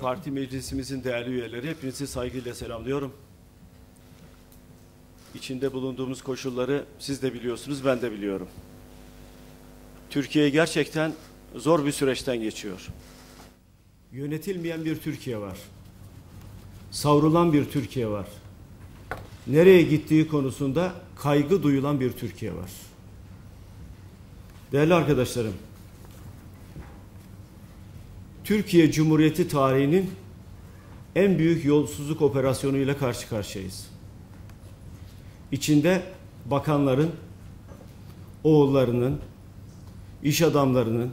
Parti meclisimizin değerli üyeleri hepinizi saygıyla selamlıyorum. İçinde bulunduğumuz koşulları siz de biliyorsunuz, ben de biliyorum. Türkiye gerçekten zor bir süreçten geçiyor. Yönetilmeyen bir Türkiye var. Savrulan bir Türkiye var. Nereye gittiği konusunda kaygı duyulan bir Türkiye var. Değerli arkadaşlarım, Türkiye Cumhuriyeti tarihinin en büyük yolsuzluk operasyonuyla karşı karşıyayız. İçinde bakanların, oğullarının, iş adamlarının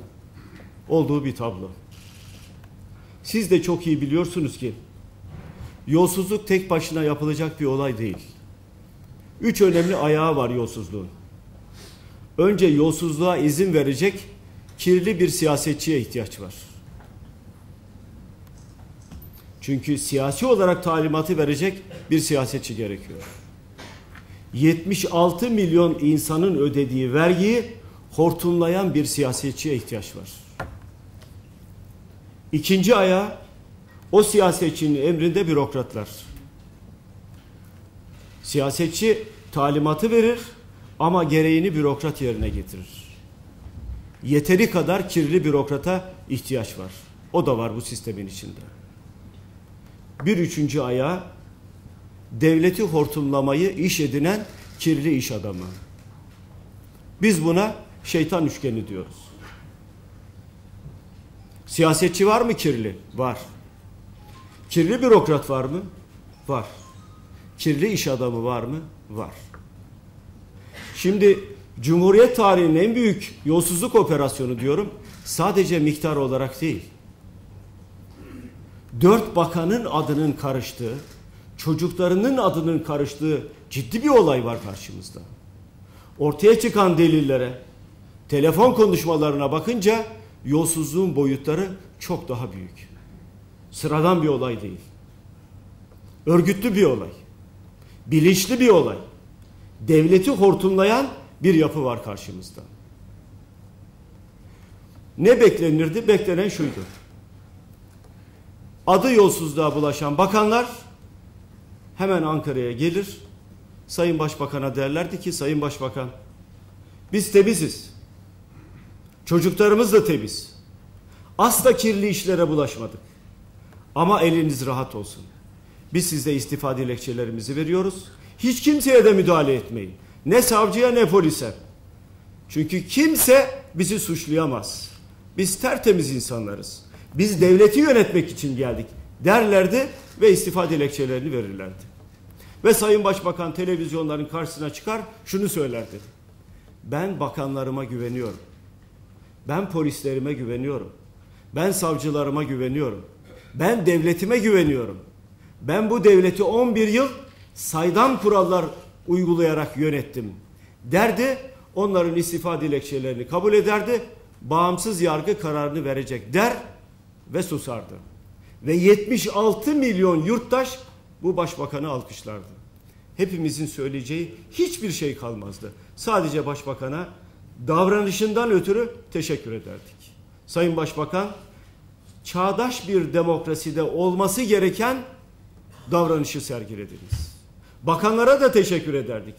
olduğu bir tablo. Siz de çok iyi biliyorsunuz ki yolsuzluk tek başına yapılacak bir olay değil. Üç önemli ayağı var yolsuzluğun. Önce yolsuzluğa izin verecek kirli bir siyasetçiye ihtiyaç var. Çünkü siyasi olarak talimatı verecek bir siyasetçi gerekiyor. 76 milyon insanın ödediği vergiyi hortumlayan bir siyasetçiye ihtiyaç var. İkinci ayağı o siyasetçinin emrinde bürokratlar. Siyasetçi talimatı verir ama gereğini bürokrat yerine getirir. Yeteri kadar kirli bürokrata ihtiyaç var. O da var bu sistemin içinde. Bir üçüncü ayağı devleti hortumlamayı iş edinen kirli iş adamı. Biz buna şeytan üçgeni diyoruz. Siyasetçi var mı kirli? Var. Kirli bürokrat var mı? Var. Kirli iş adamı var mı? Var. Şimdi Cumhuriyet tarihinin en büyük yolsuzluk operasyonu diyorum. Sadece miktar olarak değil. Dört bakanın adının karıştığı, çocuklarının adının karıştığı ciddi bir olay var karşımızda. Ortaya çıkan delillere, telefon konuşmalarına bakınca yolsuzluğun boyutları çok daha büyük. Sıradan bir olay değil. Örgütlü bir olay. Bilinçli bir olay. Devleti hortumlayan bir yapı var karşımızda. Ne beklenirdi? Beklenen şuydu. Adı yolsuzluğa bulaşan bakanlar hemen Ankara'ya gelir. Sayın Başbakan'a derlerdi ki Sayın Başbakan biz temiziz. Çocuklarımız da temiz. Asla kirli işlere bulaşmadık. Ama eliniz rahat olsun. Biz size istifa dilekçelerimizi veriyoruz. Hiç kimseye de müdahale etmeyin. Ne savcıya ne polise. Çünkü kimse bizi suçlayamaz. Biz tertemiz insanlarız. Biz devleti yönetmek için geldik derlerdi ve istifa dilekçelerini verirlerdi. Ve Sayın Başbakan televizyonların karşısına çıkar şunu söylerdi. Ben bakanlarıma güveniyorum. Ben polislerime güveniyorum. Ben savcılarıma güveniyorum. Ben devletime güveniyorum. Ben bu devleti 11 yıl saydam kurallar uygulayarak yönettim derdi. Onların istifa dilekçelerini kabul ederdi. Bağımsız yargı kararını verecek der ve susardı. Ve 76 milyon yurttaş bu başbakanı alkışlardı. Hepimizin söyleyeceği hiçbir şey kalmazdı. Sadece başbakana davranışından ötürü teşekkür ederdik. Sayın Başbakan çağdaş bir demokraside olması gereken davranışı sergilediniz. Bakanlara da teşekkür ederdik.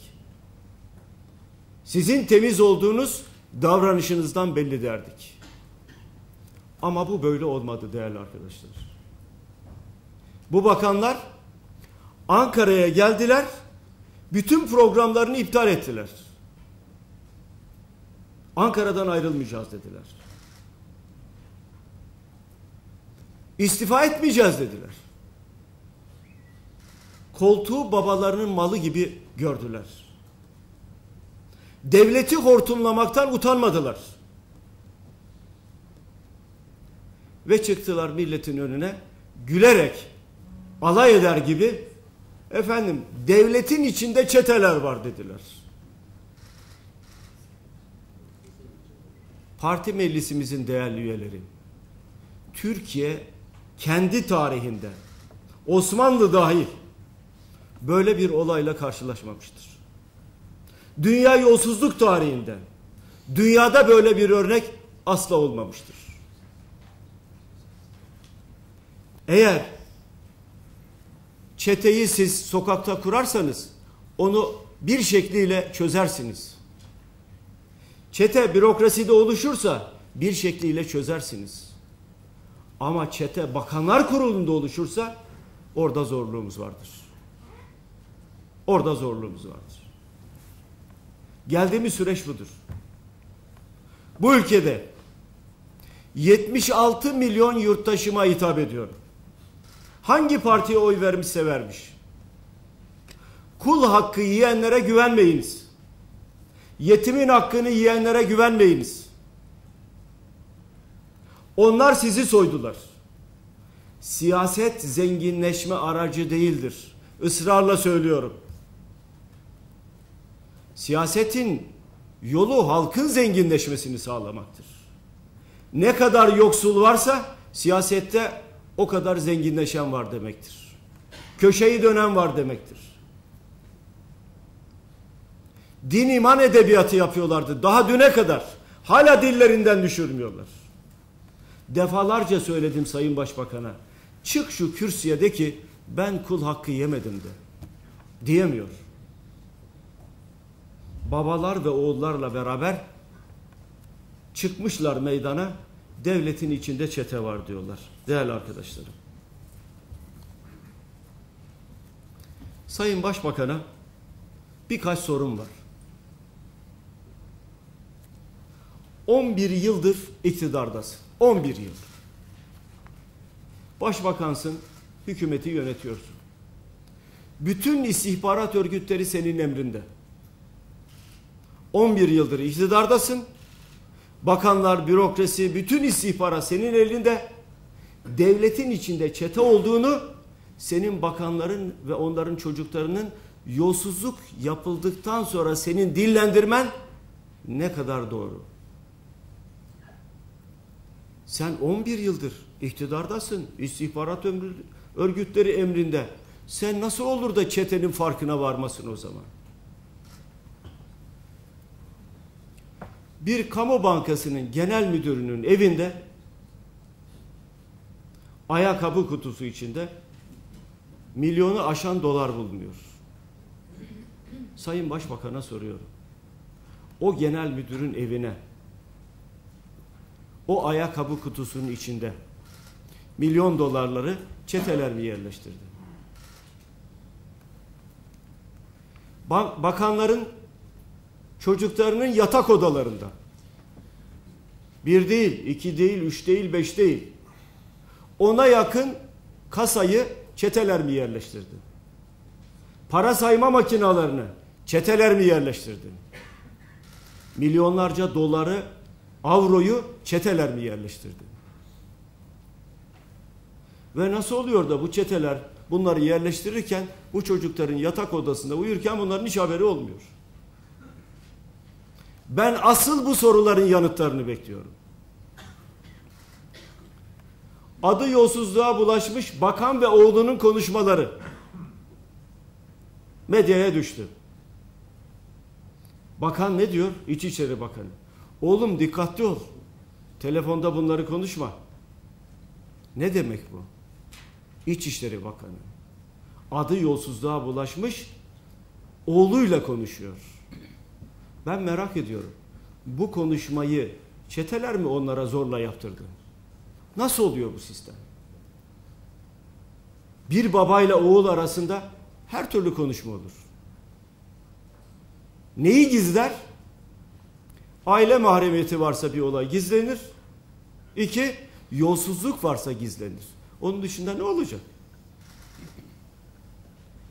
Sizin temiz olduğunuz davranışınızdan belli derdik. Ama bu böyle olmadı değerli arkadaşlar. Bu bakanlar Ankara'ya geldiler, bütün programlarını iptal ettiler. Ankara'dan ayrılmayacağız dediler. İstifa etmeyeceğiz dediler. Koltuğu babalarının malı gibi gördüler. Devleti hortumlamaktan utanmadılar. Ve çıktılar milletin önüne gülerek alay eder gibi efendim devletin içinde çeteler var dediler. Parti meclisimizin değerli üyeleri Türkiye kendi tarihinde Osmanlı dahil böyle bir olayla karşılaşmamıştır. Dünya yolsuzluk tarihinde dünyada böyle bir örnek asla olmamıştır. Eğer çeteyi siz sokakta kurarsanız onu bir şekliyle çözersiniz. Çete bürokraside oluşursa bir şekliyle çözersiniz. Ama çete bakanlar kurulunda oluşursa orada zorluğumuz vardır. Orada zorluğumuz vardır. Geldiğimiz süreç budur. Bu ülkede 76 milyon yurttaşıma hitap ediyorum. Hangi partiye oy vermişse vermiş. Kul hakkı yiyenlere güvenmeyiniz. Yetimin hakkını yiyenlere güvenmeyiniz. Onlar sizi soydular. Siyaset zenginleşme aracı değildir. Israrla söylüyorum. Siyasetin yolu halkın zenginleşmesini sağlamaktır. Ne kadar yoksul varsa siyasette o kadar zenginleşen var demektir. Köşeyi dönen var demektir. Din iman edebiyatı yapıyorlardı daha düne kadar. Hala dillerinden düşürmüyorlar. Defalarca söyledim Sayın Başbakan'a. Çık şu kürsüye de ki ben kul hakkı yemedim de. Diyemiyor. Babalar ve oğullarla beraber çıkmışlar meydana. Devletin içinde çete var diyorlar. Değerli arkadaşlarım. Sayın Başbakan'a birkaç sorum var. 11 yıldır iktidardasın. 11 yıl. Başbakansın, hükümeti yönetiyorsun. Bütün istihbarat örgütleri senin emrinde. 11 yıldır iktidardasın. Bakanlar, bürokrasi, bütün istihbarat senin elinde. Devletin içinde çete olduğunu senin bakanların ve onların çocuklarının yolsuzluk yapıldıktan sonra senin dillendirmen ne kadar doğru? Sen 11 yıldır iktidardasın. İstihbarat örgütleri emrinde. Sen nasıl olur da çetenin farkına varmasın o zaman? Bir kamu bankasının genel müdürünün evinde ayakkabı kutusu içinde milyonu aşan dolar bulunuyor. Sayın Başbakan'a soruyorum. O genel müdürün evine o ayakkabı kutusunun içinde milyon dolarları çeteler mi yerleştirdi? Bakanların çocuklarının yatak odalarında bir değil, iki değil, üç değil, beş değil ona yakın kasayı çeteler mi yerleştirdi? Para sayma makinalarını çeteler mi yerleştirdi? Milyonlarca doları avroyu çeteler mi yerleştirdi? Ve nasıl oluyor da bu çeteler bunları yerleştirirken bu çocukların yatak odasında uyurken bunların hiç haberi olmuyor. Ben asıl bu soruların yanıtlarını bekliyorum. Adı yolsuzluğa bulaşmış bakan ve oğlunun konuşmaları medyaya düştü. Bakan ne diyor? İçişleri Bakanı. Oğlum dikkatli ol. Telefonda bunları konuşma. Ne demek bu? İçişleri Bakanı. Adı yolsuzluğa bulaşmış oğluyla konuşuyor. Ben merak ediyorum. Bu konuşmayı çeteler mi onlara zorla yaptırdı? Nasıl oluyor bu sistem? Bir babayla oğul arasında her türlü konuşma olur. Neyi gizler? Aile mahremiyeti varsa bir olay gizlenir. İki, yolsuzluk varsa gizlenir. Onun dışında ne olacak?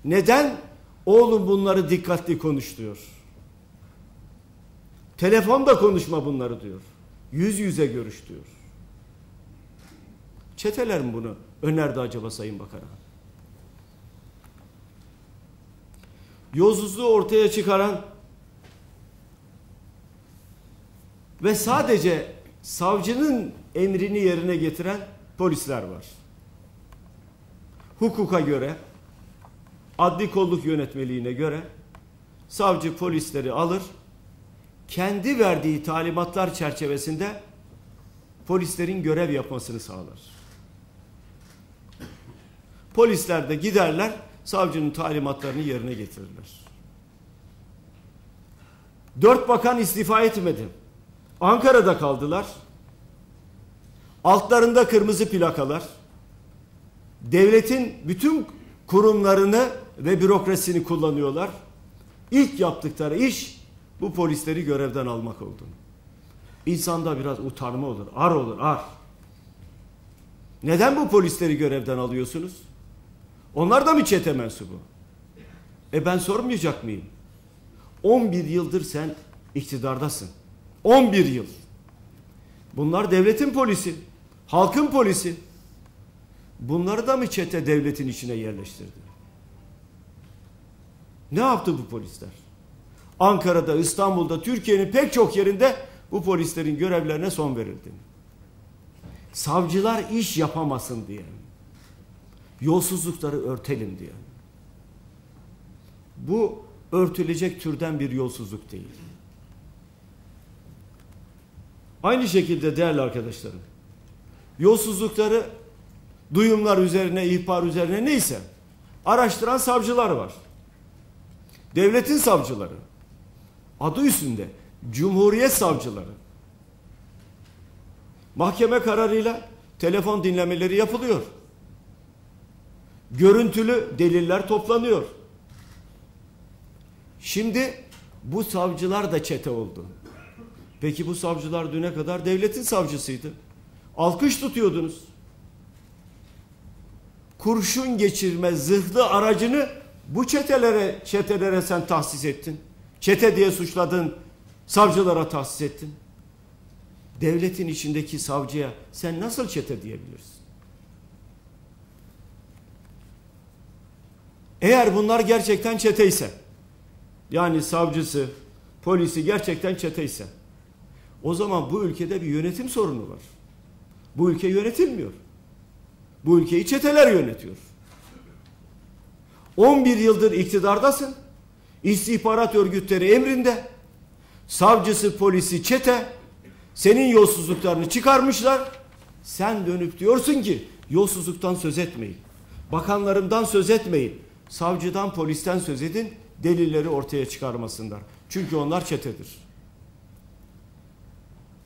Neden? Oğlum bunları dikkatli konuş diyor. Telefonda konuşma bunları diyor. Yüz yüze görüş diyor. Çeteler mi bunu önerdi acaba Sayın Bakan'a? Yolsuzluğu ortaya çıkaran ve sadece savcının emrini yerine getiren polisler var. Hukuka göre, adli kolluk yönetmeliğine göre savcı polisleri alır, kendi verdiği talimatlar çerçevesinde polislerin görev yapmasını sağlar. Polisler de giderler savcının talimatlarını yerine getirirler. Dört bakan istifa etmedi. Ankara'da kaldılar. Altlarında kırmızı plakalar. Devletin bütün kurumlarını ve bürokrasisini kullanıyorlar. İlk yaptıkları iş bu polisleri görevden almak oldu. İnsanda biraz utanma olur, ar olur, ar. Neden bu polisleri görevden alıyorsunuz? Onlar da mı çete mensubu? E ben sormayacak mıyım? 11 yıldır sen iktidardasın. 11 yıl. Bunlar devletin polisi, halkın polisi. Bunları da mı çete devletin içine yerleştirdi? Ne yaptı bu polisler? Ankara'da, İstanbul'da, Türkiye'nin pek çok yerinde bu polislerin görevlerine son verildi. Savcılar iş yapamasın diye. Yolsuzlukları örtelim diye. Bu örtülecek türden bir yolsuzluk değil. Aynı şekilde değerli arkadaşlarım, yolsuzlukları duyumlar üzerine, ihbar üzerine neyse araştıran savcılar var. Devletin savcıları. Adı üstünde Cumhuriyet savcıları. Mahkeme kararıyla telefon dinlemeleri yapılıyor. Görüntülü deliller toplanıyor. Şimdi bu savcılar da çete oldu. Peki bu savcılar düne kadar devletin savcısıydı. Alkış tutuyordunuz. Kurşun geçirme zırhlı aracını bu çetelere çetelere sen tahsis ettin. Çete diye suçladın. Savcılara tahsis ettin. Devletin içindeki savcıya sen nasıl çete diyebilirsin? Eğer bunlar gerçekten çeteyse, yani savcısı, polisi gerçekten çeteyse, o zaman bu ülkede bir yönetim sorunu var. Bu ülke yönetilmiyor. Bu ülkeyi çeteler yönetiyor. 11 yıldır iktidardasın. İstihbarat örgütleri emrinde. Savcısı, polisi, çete senin yolsuzluklarını çıkarmışlar. Sen dönüp diyorsun ki yolsuzluktan söz etmeyin. Bakanlarımdan söz etmeyin. Savcıdan, polisten söz edin. Delilleri ortaya çıkarmasınlar. Çünkü onlar çetedir.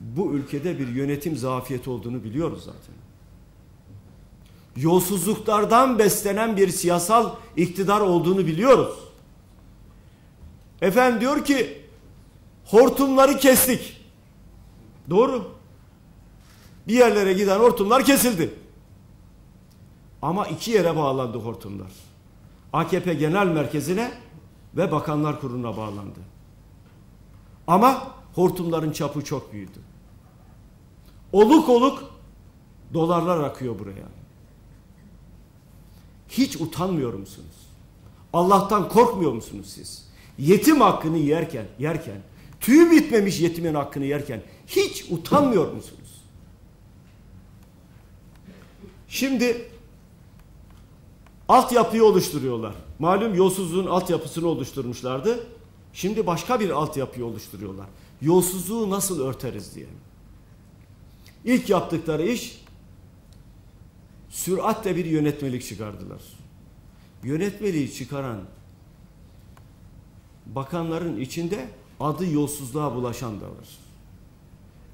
Bu ülkede bir yönetim zafiyeti olduğunu biliyoruz zaten. Yolsuzluklardan beslenen bir siyasal iktidar olduğunu biliyoruz. Efendim diyor ki hortumları kestik. Doğru. Bir yerlere giden hortumlar kesildi. Ama iki yere bağlandı hortumlar. AKP Genel Merkezi'ne ve Bakanlar Kurulu'na bağlandı. Ama hortumların çapı çok büyüdü. Oluk oluk dolarlar akıyor buraya. Hiç utanmıyor musunuz? Allah'tan korkmuyor musunuz siz? Yetim hakkını yerken, yerken, tüyü bitmemiş yetimin hakkını yerken hiç utanmıyor musunuz? Şimdi altyapıyı oluşturuyorlar. Malum yolsuzluğun altyapısını oluşturmuşlardı. Şimdi başka bir altyapıyı oluşturuyorlar. Yolsuzluğu nasıl örteriz diye. İlk yaptıkları iş süratle bir yönetmelik çıkardılar. Yönetmeliği çıkaran bakanların içinde adı yolsuzluğa bulaşan da var.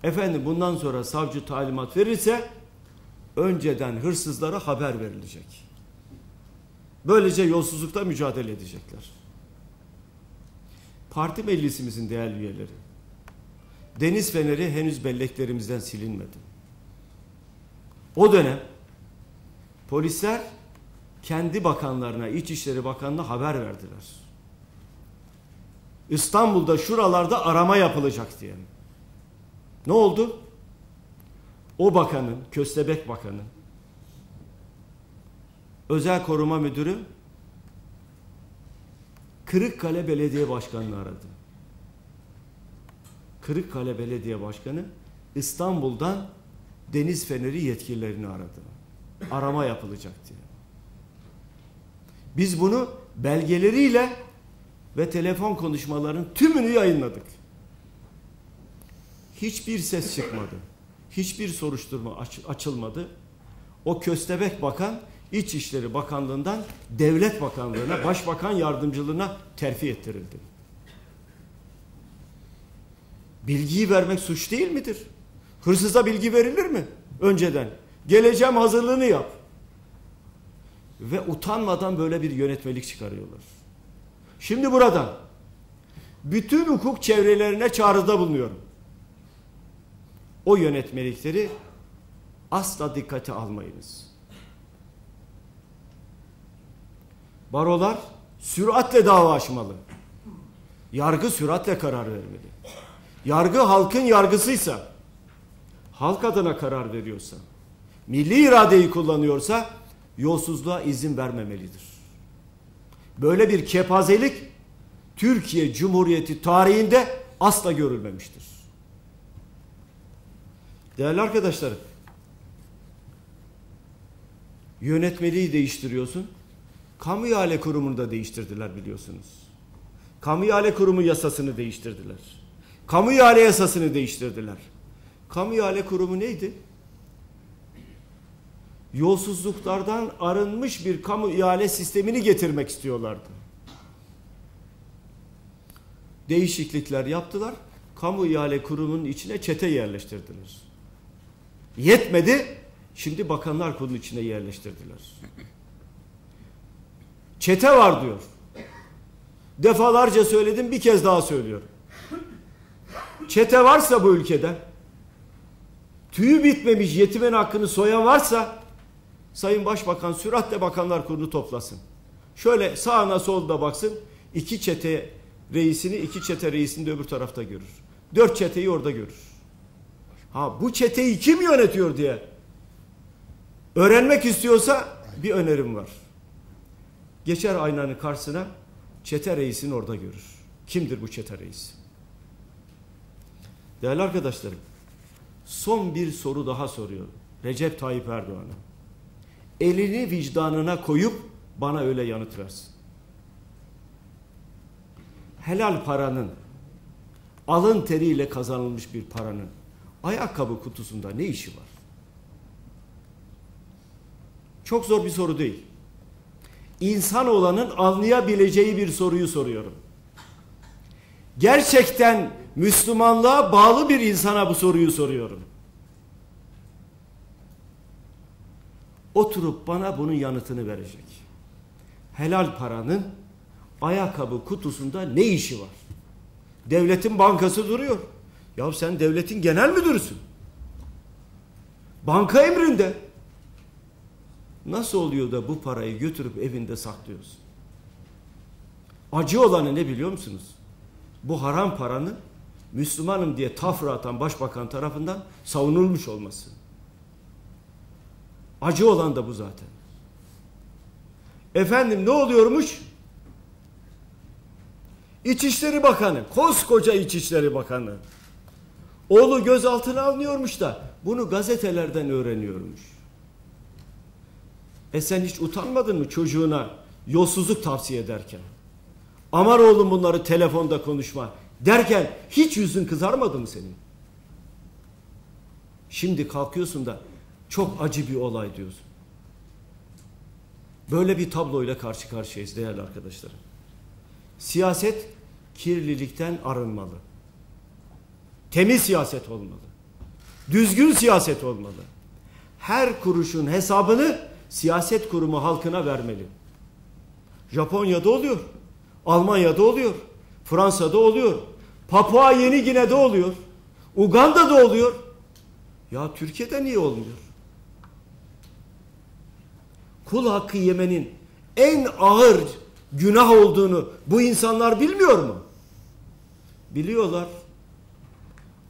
Efendim bundan sonra savcı talimat verirse önceden hırsızlara haber verilecek. Böylece yolsuzlukta mücadele edecekler. Parti meclisimizin değerli üyeleri. Deniz feneri henüz belleklerimizden silinmedi. O dönem polisler kendi bakanlarına, İçişleri Bakanı'na haber verdiler. İstanbul'da şuralarda arama yapılacak diye. Ne oldu? O bakanın, Köstebek Bakanı, Özel Koruma Müdürü Kırıkkale Belediye Başkanı'nı aradı. Kırıkkale Belediye Başkanı İstanbul'dan Deniz Feneri yetkililerini aradı. Arama yapılacak diye. Biz bunu belgeleriyle ve telefon konuşmaların tümünü yayınladık. Hiçbir ses çıkmadı. Hiçbir soruşturma aç, açılmadı. O köstebek bakan İçişleri Bakanlığı'ndan Devlet Bakanlığı'na, Başbakan Yardımcılığına terfi ettirildi. Bilgiyi vermek suç değil midir? Hırsıza bilgi verilir mi? Önceden. Geleceğim hazırlığını yap. Ve utanmadan böyle bir yönetmelik çıkarıyorlar. Şimdi buradan bütün hukuk çevrelerine çağrıda bulunuyorum. O yönetmelikleri asla dikkate almayınız. Barolar süratle dava açmalı. Yargı süratle karar vermeli. Yargı halkın yargısıysa, halk adına karar veriyorsa, milli iradeyi kullanıyorsa yolsuzluğa izin vermemelidir. Böyle bir kepazelik Türkiye Cumhuriyeti tarihinde asla görülmemiştir. Değerli arkadaşlarım, yönetmeliği değiştiriyorsun. Kamu ihale kurumunu da değiştirdiler biliyorsunuz. Kamu ihale kurumu yasasını değiştirdiler. Kamu ihale yasasını değiştirdiler. Kamu ihale kurumu neydi? Yolsuzluklardan arınmış bir kamu ihale sistemini getirmek istiyorlardı. Değişiklikler yaptılar. Kamu ihale kurumunun içine çete yerleştirdiler. Yetmedi. Şimdi bakanlar kurulu içine yerleştirdiler. Çete var diyor. Defalarca söyledim bir kez daha söylüyorum. Çete varsa bu ülkede tüyü bitmemiş yetimin hakkını soyan varsa Sayın Başbakan süratle bakanlar kurulu toplasın. Şöyle sağına solda baksın. iki çete reisini iki çete reisini de öbür tarafta görür. Dört çeteyi orada görür. Ha bu çeteyi kim yönetiyor diye öğrenmek istiyorsa bir önerim var. Geçer aynanın karşısına çete reisini orada görür. Kimdir bu çete reisi? Değerli arkadaşlarım, son bir soru daha soruyorum. Recep Tayyip Erdoğan'a. Elini vicdanına koyup bana öyle yanıt versin. Helal paranın, alın teriyle kazanılmış bir paranın ayakkabı kutusunda ne işi var? Çok zor bir soru değil. İnsan olanın anlayabileceği bir soruyu soruyorum. Gerçekten Müslümanlığa bağlı bir insana bu soruyu soruyorum. Oturup bana bunun yanıtını verecek. Helal paranın ayakkabı kutusunda ne işi var? Devletin bankası duruyor. Ya sen devletin genel müdürüsün. Banka emrinde. Nasıl oluyor da bu parayı götürüp evinde saklıyorsun? Acı olanı ne biliyor musunuz? Bu haram paranın Müslümanım diye tafra atan başbakan tarafından savunulmuş olması. Acı olan da bu zaten. Efendim ne oluyormuş? İçişleri Bakanı, koskoca İçişleri Bakanı. Oğlu gözaltına alınıyormuş da bunu gazetelerden öğreniyormuş. E sen hiç utanmadın mı çocuğuna yolsuzluk tavsiye ederken? Amar oğlum bunları telefonda konuşma derken hiç yüzün kızarmadı mı senin? Şimdi kalkıyorsun da çok acı bir olay diyorsun. Böyle bir tabloyla karşı karşıyayız değerli arkadaşlarım. Siyaset kirlilikten arınmalı. Temiz siyaset olmalı. Düzgün siyaset olmalı. Her kuruşun hesabını siyaset kurumu halkına vermeli. Japonya'da oluyor. Almanya'da oluyor. Fransa'da oluyor. Papua Yeni Gine'de oluyor. Uganda'da oluyor. Ya Türkiye'de niye olmuyor? Kul hakkı yemenin en ağır günah olduğunu bu insanlar bilmiyor mu? Biliyorlar.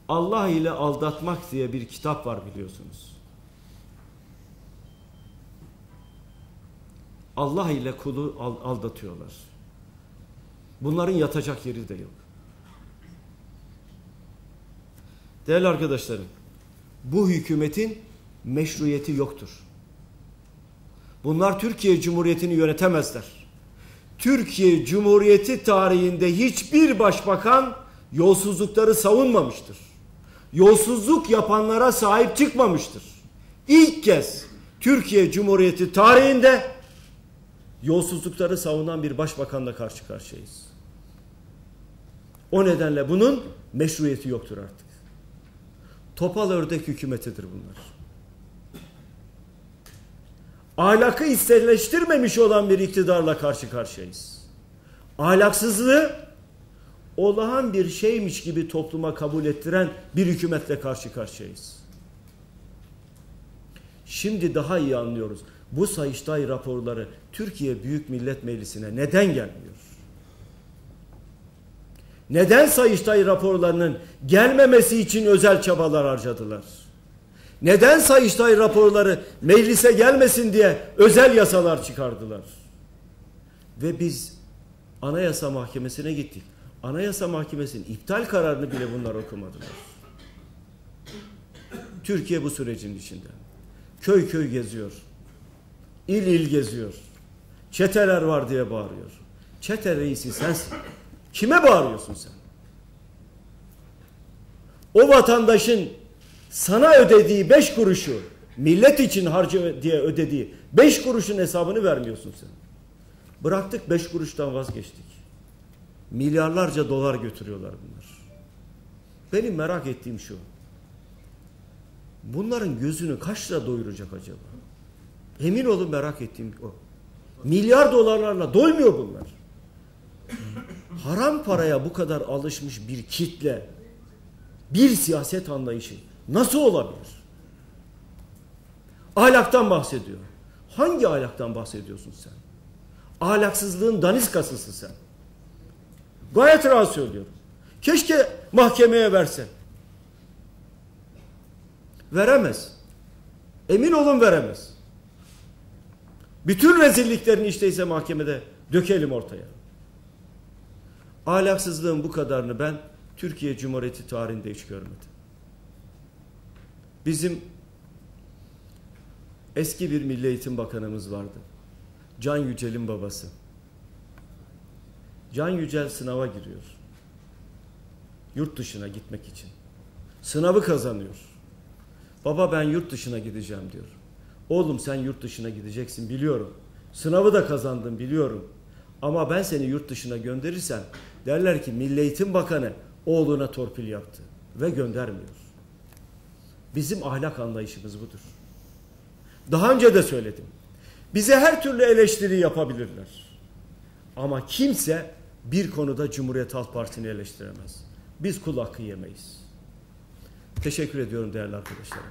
Allah ile aldatmak diye bir kitap var biliyorsunuz. Allah ile kulu aldatıyorlar. Bunların yatacak yeri de yok. Değerli arkadaşlarım, bu hükümetin meşruiyeti yoktur. Bunlar Türkiye Cumhuriyeti'ni yönetemezler. Türkiye Cumhuriyeti tarihinde hiçbir başbakan yolsuzlukları savunmamıştır. Yolsuzluk yapanlara sahip çıkmamıştır. İlk kez Türkiye Cumhuriyeti tarihinde yolsuzlukları savunan bir başbakanla karşı karşıyayız. O nedenle bunun meşruiyeti yoktur artık. Topal ördek hükümetidir bunlar. Ahlakı içselleştirmemiş olan bir iktidarla karşı karşıyayız. Ahlaksızlığı olağan bir şeymiş gibi topluma kabul ettiren bir hükümetle karşı karşıyayız. Şimdi daha iyi anlıyoruz. Bu Sayıştay raporları Türkiye Büyük Millet Meclisi'ne neden gelmiyor? Neden Sayıştay raporlarının gelmemesi için özel çabalar harcadılar? Neden Sayıştay raporları meclise gelmesin diye özel yasalar çıkardılar? Ve biz Anayasa Mahkemesi'ne gittik. Anayasa Mahkemesi'nin iptal kararını bile bunlar okumadılar. Türkiye bu sürecin içinde. Köy köy geziyor. İl il geziyor. Çeteler var diye bağırıyor. Çete reisi sensin. Kime bağırıyorsun sen? O vatandaşın sana ödediği beş kuruşu millet için harcı diye ödediği beş kuruşun hesabını vermiyorsun sen. Bıraktık beş kuruştan vazgeçtik. Milyarlarca dolar götürüyorlar bunlar. Benim merak ettiğim şu. Bunların gözünü kaçla doyuracak acaba? Emin olun merak ettiğim o. Milyar dolarlarla doymuyor bunlar. Haram paraya bu kadar alışmış bir kitle, bir siyaset anlayışı nasıl olabilir? Ahlaktan bahsediyor. Hangi ahlaktan bahsediyorsun sen? Ahlaksızlığın daniskasısın sen. Gayet rahat söylüyorum. Keşke mahkemeye versen. Veremez. Emin olun veremez. Bütün rezilliklerini işteyse mahkemede dökelim ortaya. Ahlaksızlığın bu kadarını ben Türkiye Cumhuriyeti tarihinde hiç görmedim. Bizim eski bir Milli Eğitim Bakanımız vardı. Can Yücel'in babası. Can Yücel sınava giriyor. Yurt dışına gitmek için. Sınavı kazanıyor. Baba ben yurt dışına gideceğim diyor. Oğlum sen yurt dışına gideceksin biliyorum. Sınavı da kazandın biliyorum. Ama ben seni yurt dışına gönderirsem derler ki Milli Eğitim Bakanı oğluna torpil yaptı ve göndermiyor. Bizim ahlak anlayışımız budur. Daha önce de söyledim. Bize her türlü eleştiri yapabilirler. Ama kimse bir konuda Cumhuriyet Halk Partisi'ni eleştiremez. Biz kul hakkı yemeyiz. Teşekkür ediyorum değerli arkadaşlarım.